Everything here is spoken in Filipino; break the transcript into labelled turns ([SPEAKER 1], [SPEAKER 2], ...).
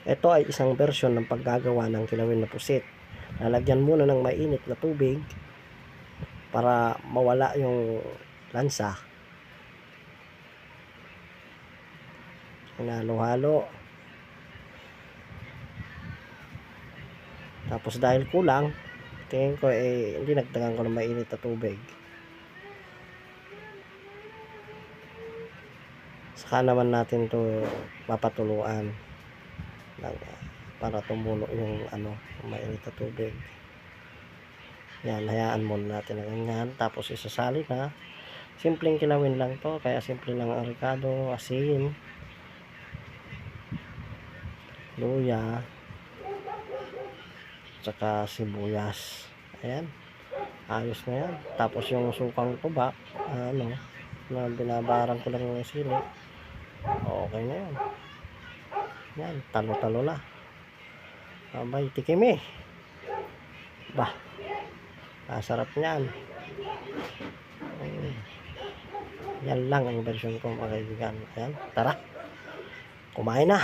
[SPEAKER 1] Ito ay isang version ng paggagawa ng kilawin na pusit. Lalagyan muna ng mainit na tubig para mawala yung lansa. Hinalo-halo. Tapos dahil kulang, tingin ko eh hindi nagdagan ko ng mainit na tubig. Saka naman natin to papatuluan ng, para tumulo yung ano, mainit na tubig. Yan, hayaan muna natin na ganyan. Tapos isasali na. Simpleng kilawin lang to. Kaya simple lang ang ricado, asin, luya, tsaka sibuyas. Ayan. Ayos na yan. Tapos yung sukang tuba, ano, na binabaran ko lang yung sili. Okay na yan. Yan, talo-talo na. Abay, tikim eh. Bah, masarap niyan. Mm. Yan lang ang version ko mga kaibigan. Ayan, tara. Kumain na.